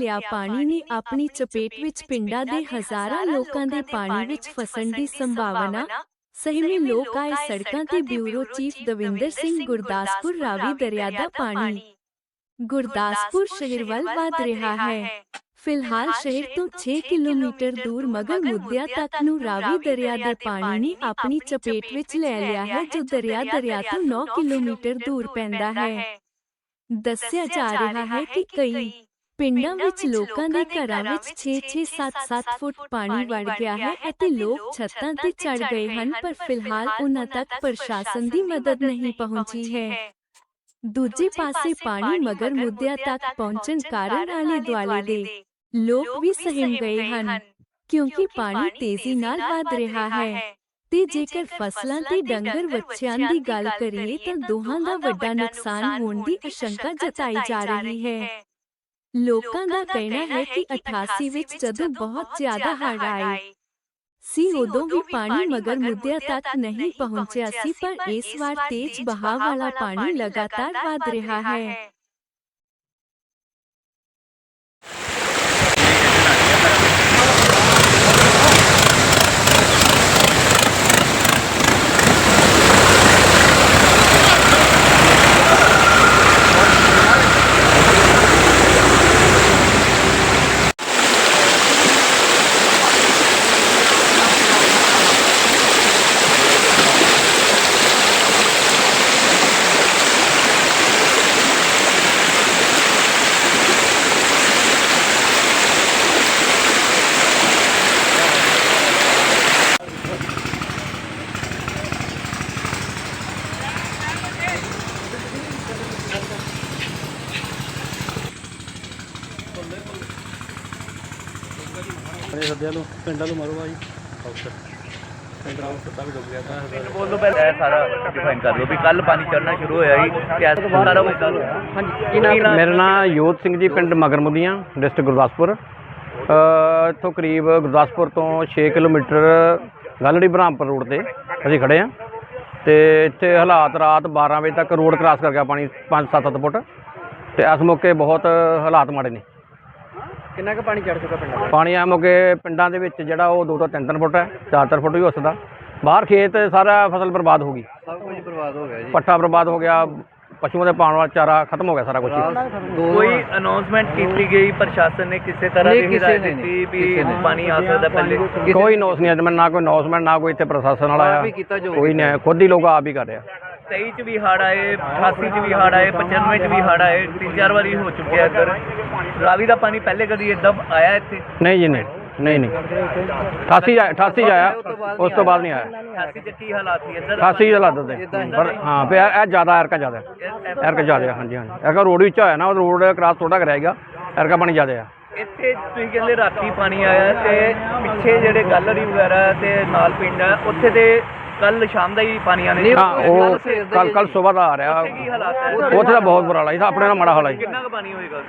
ਲਿਆ ਪਾਣੀ ਨੇ ਆਪਣੀ ਚਪੇਟ ਵਿੱਚ ਪਿੰਡਾਂ ਦੇ ਹਜ਼ਾਰਾਂ ਲੋਕਾਂ ਦੇ ਪਾਣੀ ਵਿੱਚ ਫਸਣ ਦੀ ਸੰਭਾਵਨਾ। ਸਹਿਮੀ ਲੋਕ ਆਏ ਸੜਕਾਂ ਤੇ ਬਿਊਰੋ ਚੀਫ ਦਵਿੰਦਰ ਸਿੰਘ ਗੁਰਦਾਸਪੁਰ ਰਾਵੀ ਦਰਿਆ ਦਾ ਪਾਣੀ। ਗੁਰਦਾਸਪੁਰ ਸ਼ਹਿਰ ਵੱਲ ਵਧ ਰਿਹਾ ਹੈ। ਫਿਲਹਾਲ ਸ਼ਹਿਰ ਤੋਂ 6 ਕਿਲੋਮੀਟਰ ਦੂਰ ਮਗਰ ਮੁੱਦਿਆ ਤੱਕ ਨੂੰ ਰਾਵੀ ਦਰਿਆ ਦੇ ਪਾਣੀ ਨੇ ਆਪਣੀ ਚਪੇਟ ਵਿੱਚ ਲੈ ਲਿਆ ਹੈ। ਜੋ ਦਰਿਆ ਦਰਿਆ ਤੋਂ 9 ਕਿਲੋਮੀਟਰ ਦੂਰ ਪੈਂਦਾ ਹੈ। ਦੱਸਿਆ ਜਾ ਰਿਹਾ ਹੈ ਕਿ ਕਈ ਪਿੰਡਾਂ ਵਿੱਚ ਲੋਕਾਂ ਦੇ ਘਰਾਂ ਵਿੱਚ 6-6 7-7 ਫੁੱਟ ਪਾਣੀ ਵੜ ਗਿਆ ਹੈ ਅਤੇ ਲੋਕ ਛੱਤਾਂ ਤੇ ਚੜ ਗਏ ਹਨ ਪਰ ਫਿਲਹਾਲ ਉਨ੍ਹਾਂ ਤੱਕ ਪ੍ਰਸ਼ਾਸਨ ਦੀ ਮਦਦ ਨਹੀਂ ਪਹੁੰਚੀ ਹੈ। ਦੂਜੇ ਪਾਸੇ ਪਾਣੀ ਮਗਰ ਮੁੱਦਿਆਂ ਤੱਕ ਪਹੁੰਚਣ ਕਾਰਨ ਆਲੇ ਦੁਆਲੇ ਦੇ ਲੋਕ ਵੀ ਸਹਿਮ ਗਏ ਹਨ ਕਿਉਂਕਿ ਪਾਣੀ ਤੇਜ਼ੀ ਨਾਲ ਵਧ ਰਿਹਾ ਹੈ। ਤੇ ਜੇਕਰ ਫਸਲਾਂ ਤੇ ਡੰਗਰ ਵੱਛਿਆਂ ਦੀ ਗੱਲ ਕਰੀਏ ਤਾਂ ਦੋਹਾਂ ਦਾ ਵੱਡਾ ਨੁਕਸਾਨ ਹੋਣ ਦੀ ਆਸ਼ੰਕਾ ਜਤਾਈ ਜਾ ਰਹੀ ਹੈ ਲੋਕਾਂ ਦਾ ਕਹਿਣਾ ਹੈ ਕਿ 88 ਵਿੱਚ ਜਦੋਂ ਬਹੁਤ ਜ਼ਿਆਦਾ ਹੜ੍ਹ ਆਏ ਸੀ ਉਦੋਂ ਵੀ ਪਾਣੀ ਮਗਰ ਮੁੱਦਿਆਂ ਤੱਕ ਨਹੀਂ ਪਹੁੰਚਿਆ ਸੀ ਪਰ ਇਸ ਵਾਰ ਤੇਜ਼ ਬਹਾਅ ਵਾਲਾ ਪਾਣੀ ਲਗਾਤਾਰ ਵਧ ਰਿਹਾ ਹੈ। ਆਪਣੇ ਸੱਦਿਆਂ ਨੂੰ ਪਿੰਡਾਂ ਨੂੰ ਮਾਰੋ ਭਾਈ ਅਫਸਰ ਪਿੰਡਾਂ ਨੂੰ ਸੱਤਾ ਵੀ ਡੁੱਬ ਗਿਆ ਤਾਂ ਬੋਲੋ ਪਹਿਲਾਂ ਇਹ ਸਾਰਾ ਡਿਫਾਈਨ ਕਰ ਲਓ ਵੀ ਕੱਲ ਪਾਣੀ ਚੜਨਾ ਸ਼ੁਰੂ ਹੋਇਆ ਸੀ ਤੇ ਅੱਜ ਸਾਰਾ ਕੁਝ ਕਰ ਹਾਂਜੀ ਕੀ ਨਾਮ ਮੇਰਾ ਨਾਮ ਯੋਧ ਸਿੰਘ ਜੀ ਪਿੰਡ ਮਗਰਮੁਦੀਆਂ ਡਿਸਟ੍ਰਿਕਟ ਗੁਰਦਾਸਪੁਰ। ਅ, ਇੱਥੋਂ ਕਰੀਬ ਗੁਰਦਾਸਪੁਰ ਤੋਂ 6 ਕਿਲੋਮੀਟਰ ਗਲੜੀ ਬ੍ਰਹਮਪੁਰ ਰੋਡ ਤੇ ਅਸੀਂ ਖੜੇ ਆ ਤੇ ਇੱਥੇ ਹਾਲਾਤ ਰਾਤ 12 ਵਜੇ ਤੱਕ ਰੋਡ ਕ੍ਰਾਸ ਕਰ ਗਿਆ ਪਾਣੀ 5-7 ਫੁੱਟ। ਤੇ ਇਸ ਮੌਕੇ ਬਹੁਤ ਹਾਲਾਤ ਮਾੜੇ ਨੇ। ਕਿੰਨਾ ਕੁ ਪਾਣੀ ਚੜ ਚੁੱਕਾ ਪਿੰਡਾਂ ਪਾਣੀ ਆ ਮੌਕੇ ਪਿੰਡਾਂ ਦੇ ਵਿੱਚ ਜਿਹੜਾ ਉਹ 2 ਤੋਂ 3-3 ਫੁੱਟ ਹੈ 4-4 ਫੁੱਟ ਵੀ ਹੋ ਸਕਦਾ। ਬਾਹਰ ਖੇਤ ਸਾਰਾ ਫਸਲ ਬਰਬਾਦ ਹੋ ਗਈ। ਸਭ ਕੁਝ ਬਰਬਾਦ ਹੋ ਗਿਆ ਜੀ। ਪੱਠਾ ਬਰਬਾਦ ਹੋ ਗਿਆ ਪਸ਼ੂਆਂ ਦੇ ਪਾਉਣ ਵਾਲਾ ਚਾਰਾ ਖਤਮ ਹੋ ਗਿਆ ਸਾਰਾ ਕੁਝ ਕੋਈ ਅਨਾਉਂਸਮੈਂਟ ਕੀਤੀ ਗਈ ਪ੍ਰਸ਼ਾਸਨ ਨੇ ਕਿਸੇ ਤਰ੍ਹਾਂ ਦੀ ਨਹੀਂ, ਕਿਸੇ ਹਿਦਾਇਤ ਦਿੱਤੀ ਵੀ। ਪਾਣੀ ਆ ਸਕਦਾ ਪਹਿਲੇ? ਕੋਈ ਨੋਸ ਨਹੀਂ ਅੱਜ ਮੈਂ ਨਾ ਕੋਈ ਨੌਸਮੈਂਟ ਨਾ ਕੋਈ ਇੱਥੇ ਪ੍ਰਸ਼ਾਸਨ ਵਾਲਾ ਆਇਆ। ਕੋਈ ਨਹੀਂ ਖੁਦ ਹੀ ਲੋਕ ਆਪ ਹੀ ਕਰ ਰਿਹਾ। 23 ਚ ਵੀ ਹੜ ਆਏ 88 ਚ ਵੀ ਹੜ ਆਏ 95 ਚ ਵੀ ਹੜ ਆਏ ਤਿੰਨ ਚਾਰ ਵਾਰੀ ਹੋ ਚੁੱਕਿਆ ਇੱਧਰ। ਰਾਵੀ ਦਾ ਪਾਣੀ ਪਹਿਲੇ ਕਦੀ ਏਦਾਂ ਆਇਆ ਇੱਥੇ? ਨਹੀਂ ਜੀ ਨਹੀਂ ਨਹੀਂ ਨਹੀਂ। 88 ਆਇਆ- 88 ਚ ਆਇਆ ਉਸ ਤੋਂ ਬਾਅਦ ਨਹੀਂ ਆਇਆ। 88 ਚ ਕੀ ਹਾਲਾਤ ਸੀ ਇੱਧਰ? 88 ਦਾ ਲੱਦ ਦੇ ਪਰ ਹਾਂ ਪਿਆ ਇਹ ਜ਼ਿਆਦਾ ਐਰਕਾ ਜ਼ਿਆਦਾ ਐਰਕਾ ਜ਼ਿਆਦਾ ਹਾਂਜੀ ਹਾਂਜੀ। ਐਰਕਾ ਰੋਡ ਵਿੱਚ ਹੋਇਆ ਨਾ ਉਹ ਰੋਡ ਕ੍ਰਾਸ ਥੋੜਾ ਕਰਾਏਗਾ ਐਰਕਾ ਪਾਣੀ ਜ਼ਿਆਦਾ ਆ। ਇੱਥੇ ਤੁਸੀਂ ਕਹਿੰਦੇ ਰਾਤੀ ਪਾਣੀ ਆਇਆ ਤੇ ਪਿੱਛੇ ਜਿਹੜੇ ਗੈਲਰੀ ਵਗੈਰਾ ਤੇ ਨਾਲ ਪਿੰਡ ਆ ਉੱਥੇ ਤੇ ਕੱਲ ਸ਼ਾਮ ਦਾ ਹੀ ਪਾਣੀ ਆਣੇ ਨਹੀਂ, ਹਾਂ ਉਹ ਕੱਲ ਹੀ ਕੱਲ ਸਵੇਰ ਦਾ ਆ ਰਿਹਾ। ਕੀ ਹਾਲਾਤ ਹੈ? ਉੱਥੇ ਦਾ ਬਹੁਤ ਬੁਰਾ ਹਾਲ ਹੈ ਇਹਦਾ ਆਪਣੇ ਨਾਲ ਮਾੜਾ ਹਾਲ ਹੈ। ਜੀ। ਕਿੰਨਾ ਕੁ ਪਾਣੀ ਹੋਏਗਾ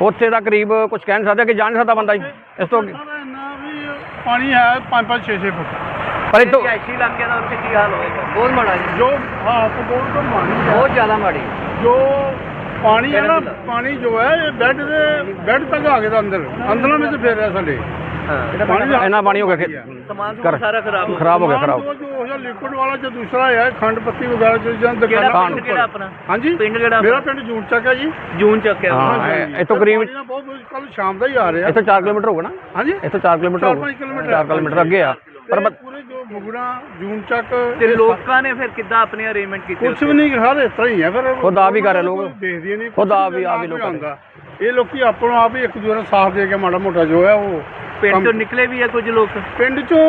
ਉੱਥੇ ਦਾ ਕਰੀਬ ਕੁਝ ਕਹਿ ਨਹੀਂ ਸਕਦੇ ਕਿ ਜਾਣ ਨਹੀਂ ਸਕਦਾ ਬੰਦਾ ਜੀ। ਇਸ ਤੋਂ ਅੱਗੇ। ਪਾਣੀ ਹੈ 5 5 6 6 ਫੁੱਟ। ਪਰ ਇਹ ਤੋਂ ਰਿਹਾਇਸ਼ੀ ਇਲਾਕੇ ਦਾ ਉੱਥੇ ਕੀ ਹਾਲ ਹੋਏਗਾ? ਬਹੁਤ ਮਾੜਾ ਜੀ। ਜੋ ਹਾਲਤ ਬਹੁਤ ਤੋਂ ਪਾਣੀ ਹੈ। ਬਹੁਤ ਜ਼ਿਆਦਾ ਮਾੜੀ ਜੋ ਪਾਣੀ ਹੈ ਨਾ ਪਾਣੀ ਜੋ ਹੈ ਇਹ ਬੈੱਡ ਦੇ ਬੈੱਡ ਤੱਕ ਆ ਗਿਆ ਦਾ ਅੰਦਰ। ਅੰਦਰਾਂ ਵਿੱਚ ਫੇਰ ਰਿਹਾ ਸਾਡੇ ਹਾਂ। ਪਾਣੀ ਦਾ ਇੰਨਾ ਪਾਣੀ ਹੋ ਗਿਆ ਕਿ ਸਮਾਨ ਕਰ- ਸਮੂਨ ਸਾਰਾ ਖਰਾਬ ਹੋ ਗਿਆ। ਖਰਾਬ ਹੋ ਗਿਆ ਖਰਾਬ। ਜੋ ਜੋ ਉਹ ਲਿਕਵਿਡ ਵਾਲਾ ਜੋ ਦੂਸਰਾ ਹੈ ਖੰਡ ਪੱਤੀ ਵਗੈਰਾ ਜੋ ਜਾਂ ਕਿਹੜਾ ਦੁਕਾਨਾਂ ਪਿੰਡ ਕਿਹੜਾ ਆਪਣਾ? ਹਾਂਜੀ? ਪਿੰਡ ਕਿਹੜਾ ਮੇਰਾ ਪਿੰਡ ਜੂਨ ਚੱਕ ਹੈ ਜੀ। ਜੂਨ ਚੱਕਿਆ ਹਾਂ। ਹਾਂਜੀ। ਇੱਥੋਂ ਕਰੀਬ- ਨਾ ਬਹੁਤ ਕੱਲ ਸ਼ਾਮ ਦਾ ਹੀ ਆ ਰਿਹਾ। ਇੱਥੋਂ 4 ਕਿਲੋਮੀਟਰ ਹੋਊਗਾ ਨਾ? ਹਾਂਜੀ। ਇੱਥੋਂ 4 ਕਿਲੋਮੀਟਰ ਕਿਲੋਮੀਟਰ। 4 ਕਿਲੋਮੀਟਰ ਅੱਗੇ ਆ। ਪਰ ਪਰ ਜੋ ਬੁਗੜਾ ਜੂਨ ਚੱਕ ਤੇ ਲੋਕਾਂ ਨੇ ਫਿਰ ਕਿੱਦਾਂ ਆਪਣੇ ਅਰੇਂਜਮੈਂਟ ਕੀਤੇ ਕੁਛ ਵੀ ਨਹੀਂ ਹਰ ਇਸ ਤਰ੍ਹਾਂ ਹੀ ਹੈ ਫਿਰ ਖੁਦ ਆਪ ਹੀ ਕਰ ਰਹੇ ਲੋਕ। ਦੇਖਦੇ ਨਹੀਂ ਖੁਦ ਆਪ ਹੀ- ਆਪ ਹੀ ਲੋਕ ਇਹ ਲੋਕੀ ਆਪਣੋਂ ਆਪ ਹੀ ਇੱਕ ਦੂਜੇ ਦਾ ਸਾਥ ਦੇ ਕੇ ਮਾੜਾ ਮੋਟਾ ਜੋ ਹੈ ਉਹ ਪਿੰਡ ਕੰਮ- ਚੋਂ ਨਿਕਲੇ ਵੀ ਆ ਕੁਝ ਲੋਕ? ਪਿੰਡ ਚੋਂ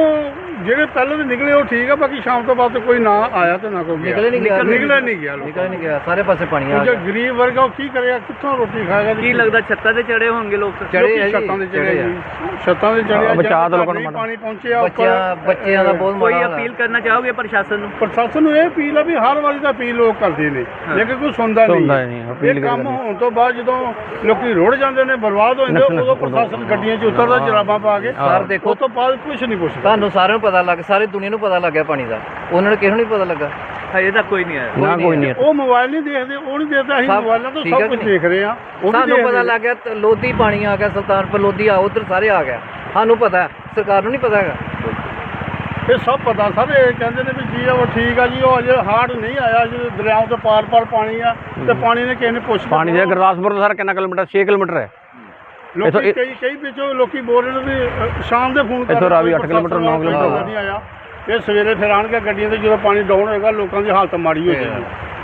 ਜਿਹੜੇ ਪਹਿਲਾਂ ਦੇ ਨਿਕਲੇ ਉਹ ਠੀਕ ਆ ਬਾਕੀ ਸ਼ਾਮ ਤੋਂ ਬਾਅਦ ਤਾਂ ਕੋਈ ਨਾ ਆਇਆ ਤੇ ਨਾ ਕੋਈ ਗਿਆ। ਨਿਕਲੇ ਨਹੀਂ ਗਿਆ ਨਿਕਲੇ ਨਹੀਂ ਗਿਆ ਲੋਕ। ਨਿਕਲ ਨਹੀਂ ਗਿਆ ਸਾਰੇ ਪਾਸੇ ਪਾਣੀ ਆ ਜੋ ਗਿਆ। ਗਰੀਬ ਵਰਗਾ ਉਹ ਕੀ ਕਰੇਗਾ ਕਿੱਥੋਂ ਰੋਟੀ ਖਾਏਗਾ ਕੀ ਲੱਗਦਾ ਛੱਤਾਂ ਤੇ ਚੜੇ ਹੋਣਗੇ ਲੋਕ? ਚੜੇ ਲੋਕੀ ਆ ਜੀ, ਛੱਤਾਂ ਦੇ ਚੜੇ ਚੜੇ ਆ। ਜੀ। ਛੱਤਾਂ ਦੇ ਚੜੇ ਆ, ਬਚਾਅ ਤਾਂ ਲੋਕਾਂ ਨੂੰ ਨਹੀਂ ਮਾੜਾ। ਪਾਣੀ ਪਹੁੰਚਿਆ ਉੱਪਰ ਬੱਚਿਆਂ ਬੱਚਿਆਂ ਦਾ ਬਹੁਤ ਕੋਈ ਮਾੜਾ ਹਾਲ ਅਪੀਲ ਕਰਨਾ ਚਾਹੋਗੇ ਪ੍ਰਸ਼ਾਸਨ ਨੂੰ? ਪ੍ਰਸ਼ਾਸਨ ਨੂੰ ਇਹ ਅਪੀਲ ਆ ਵੀ ਹਰ ਵਾਰੀ ਦਾ ਅਪੀਲ ਲੋਕ ਕਰਦੇ ਨੇ ਲੇਕਿਨ ਕੋਈ ਸੁਣਦਾ ਸੁਣਦਾ ਹੀ ਨਹੀਂ ਨਹੀਂ, ਅਪੀਲ ਇਹ ਕੰਮ ਕਰਦੇ ਹੋਣ ਤੋਂ ਬਾਅਦ ਜਦੋਂ ਲੋਕੀ ਰੋੜ ਜਾਂਦੇ ਨੇ ਬਰਬਾਦ ਹੋ ਜਾਂਦੇ ਉਦੋਂ ਪ੍ਰਸ਼ਾਸਨ ਗੱਡੀਆਂ 'ਚ ਉਤਰਦਾ ਜਰਾਬਾਂ ਪਾ ਕੇ। ਸਰ ਦੇਖੋ। ਉਸ ਤੋਂ ਬਾਅਦ ਕੁਝ ਨਹੀਂ ਪੁੱਛਦਾ। ਤੁਹਾਨੂੰ ਸਾਰਿਆਂ ਨੂੰ ਪਤਾ ਲੱਗ ਸਾਰੀ ਦੁਨੀਆ ਨੂੰ ਪਤਾ ਲੱਗ ਗਿਆ ਪਾਣੀ ਦਾ। ਉਹਨਾਂ ਨੂੰ ਕਿਸੇ ਨੂੰ ਨਹੀਂ ਪਤਾ ਲੱਗਾ? ਹਜੇ ਤੱਕ ਕੋਈ ਨਹੀਂ ਆਇਆ। ਨਾ ਕੋਈ ਨਹੀਂ। ਉਹ ਮੋਬਾਈਲ ਨਹੀਂ ਦੇਖਦੇ ਉਹ ਨਹੀਂ ਦੇਖਦੇ ਅਸੀਂ ਸਭ- ਮੋਬਾਈਲਾਂ ਤੋਂ ਠੀਕ ਹੈ ਸਭ ਕੁਝ ਦੇਖ ਰਹੇ ਆ ਉਹ ਵੀ ਸਾਨੂੰ ਪਤਾ ਲੱਗ ਗਿਆ ਤੇ ਲੋਧੀ ਪਾਣੀ ਆ ਗਿਆ ਸੁਲਤਾਨਪੁਰ ਲੋਧੀ ਆ ਉਧਰ ਸਾਰੇ ਆ ਗਿਆ। ਸਾਨੂੰ ਪਤਾ ਹੈ, ਸਰਕਾਰ ਨੂੰ ਨਹੀਂ ਪਤਾ ਹੈਗਾ। ਇਹ ਸਭ ਪਤਾ ਸਰ ਇਹ ਕਹਿੰਦੇ ਨੇ ਵੀ ਜੀ ਉਹ ਠੀਕ ਆ ਜੀ ਉਹ ਅਜੇ ਹਾਰਡ ਨਹੀਂ ਆਇਆ ਜਿਹੜੇ ਦਰਿਆਵਾਂ ਤੋਂ ਪਾਰ ਪਾਰ ਪਾਣੀ ਆ ਤੇ ਪਾਣੀ ਨੇ ਕਿਸੇ ਨੇ ਪੁੱਛ ਪਾਣੀ ਦੇ ਗੁਰਦਾਸਪੁਰ ਤੋਂ ਸਰ ਕਿੰਨਾ ਕਿਲੋਮੀਟਰ? 6 ਕਿਲੋਮੀਟਰ ਹੈ। ਇੱਥੋਂ ਲੋਕੀ ਇਹ- ਕਈ ਕਈ ਵਿੱਚੋਂ ਲੋਕੀ ਬੋਲ ਰਹੇ ਨੇ ਵੀ ਅ, ਸ਼ਾਮ ਦੇ ਫੋਨ ਕਰ ਇੱਥੋਂ ਰਹੇ ਰਾਵੀ ਕੋਈ ਅੱਠ ਕਿਲੋਮੀਟਰ, ਨੌ ਪ੍ਰਸ਼ਾਸਨ ਕਿਲੋਮੀਟਰ ਵਾਲਾ ਨਹੀਂ ਆਇਆ। ਇਹ ਸਵੇਰੇ ਫਿਰ ਆਣਗੇ ਗੱਡੀਆਂ ਤੇ ਜਦੋਂ ਪਾਣੀ ਡਾਊਨ ਹੋਏਗਾ ਲੋਕਾਂ ਦੀ ਹਾਲਤ ਮਾੜੀ ਹੋ ਜਾਏਗੀ।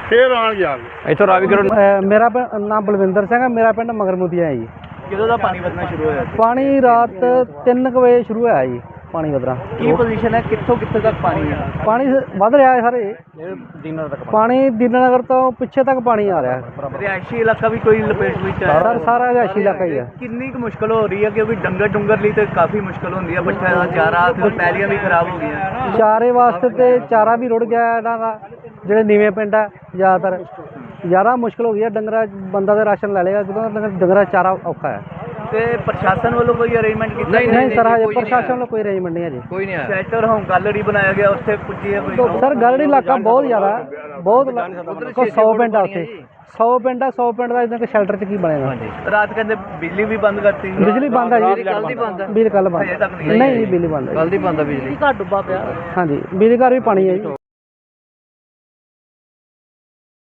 ਫਿਰ ਆਣਗੇ ਆ ਕੇ। ਇੱਥੋਂ ਰਾਵੀ ਕਰੋ ਮੇਰਾ ਨਾਮ ਬਲਵਿੰਦਰ ਸਿੰਘ ਹੈ ਮੇਰਾ ਪਿੰਡ ਮਗਰਮੁਦੀਆ ਹੈ ਜੀ। ਕਿਦੋਂ ਦਾ ਪਾਣੀ ਵਧਣਾ ਸ਼ੁਰੂ ਹੋਇਆ ਪਾਣੀ ਰਾਤ 3 ਵਜੇ ਸ਼ੁਰੂ ਹੋਇਆ ਜੀ। ਪਾਣੀ ਵਧਣਾ ਕੀ ਪੋਜੀਸ਼ਨ ਹੈ? ਕਿੱਥੋਂ ਕਿੱਥੇ ਤੱਕ ਪਾਣੀ ਹੈ? ਪਾਣੀ ਵੱਧ ਰਿਹਾ ਹੈ ਸਾਰੇ। ਪਾਣੀ। ਦੀਨਾਨਗਰ ਤੋਂ ਪਿੱਛੇ ਤੱਕ ਪਾਣੀ ਆ ਰਿਹਾ ਹੈ। ਰਿਹਾਇਸ਼ੀ ਇਲਾਕਾ ਵੀ ਕੋਈ ਲਪੇਟ ਵਿੱਚ ਆਇਆ ਸਰ ਸਾਰਾ ਰਿਹਾਇਸ਼ੀ ਇਲਾਕਾ ਹੀ ਹੈ। ਕਿੰਨੀ ਕੁ ਮੁਸ਼ਕਲ ਹੋ ਰਹੀ ਹੈ? ਕਿਉਂਕਿ ਡੰਗਰ ਡੁੰਗਰ ਲਈ ਤੇ ਕਾਫੀ ਮੁਸ਼ਕਲ ਹੁੰਦੀ ਹੈ। ਬੱਠਿਆਂ ਦਾ ਚਾਰਾ ਤੇ ਪੈਲੀਆਂ ਵੀ ਖਰਾਬ ਹੋ ਗਈਆਂ। ਚਾਰੇ ਵਾਸਤੇ ਤੇ ਚਾਰਾ ਵੀ ਰੁੜ ਗਿਆ ਇਹਨਾਂ ਦਾ। ਜਿਹੜੇ ਨੀਵੇਂ ਪਿੰਡ ਹੈ ਜ਼ਿਆਦਾਤਰ। ਜ਼ਿਆਦਾ ਮੁਸ਼ਕਲ ਹੋ ਗਈ ਹੈ। ਡੰਗਰਾ ਬੰਦਾ ਦਾ ਰਾਸ਼ਨ ਲੈ ਲੇਗਾ ਕਿਉਂਕਿ ਡੰਗਰ- ਚਾਰਾ ਔਖਾ ਹੈ। ਤੇ ਪ੍ਰਸ਼ਾਸਨ ਵੱਲੋਂ ਕੋਈ ਅਰੇਂਜਮੈਂਟ ਕੀਤਾ ਨਹੀਂ, ਨਹੀਂ ਸਰ ਹਜੇ ਪ੍ਰਸ਼ਾਸਨ ਵੱਲੋਂ ਕੋਈ ਅਰੇਂਜਮੈਂਟ ਨਹੀਂ ਹੈ ਜੀ ਕੋਈ ਨਹੀਂ ਆਇਆ। ਸ਼ੈਲਟਰ ਹੋਮ ਗੈਲਰੀ ਬਣਾਇਆ ਗਿਆ ਉੱਥੇ ਪੁੱਜੀ ਹੈ ਕੋਈ। ਸਰ ਗਰੜੀ ਇਲਾਕਾ ਬਹੁਤ ਜ਼ਿਆਦਾ ਬਹੁਤ ਕੋ 100 ਪਿੰਡ ਆ ਉੱਥੇ। 100 ਪਿੰਡ ਆ 100 ਪਿੰਡ ਦਾ ਇਦਾਂ ਕਿ ਸ਼ੈਲਟਰ ਚ ਕੀ ਬਣੇਗਾ? ਰਾਤ ਕਹਿੰਦੇ ਬਿਜਲੀ ਵੀ ਬੰਦ ਕਰਤੀ। ਬਿਜਲੀ ਬੰਦ ਹੈ ਜੀ। ਕੱਲ੍ਹ ਦੀ ਬੰਦ ਹੈ। ਬਿਜਲੀ ਕੱਲ ਬੰਦ ਹਜੇ ਤੱਕ ਨਹੀਂ ਨਹੀਂ ਬਿਜਲੀ ਬੰਦ ਕੱਲ ਦੀ ਬੰਦ ਆ ਬਿਜਲੀ। ਹਾਂਜੀ ਬਿਜਲੀ ਘਰ ਵੀ ਪਾਣੀ ਹੈ ਜੀ।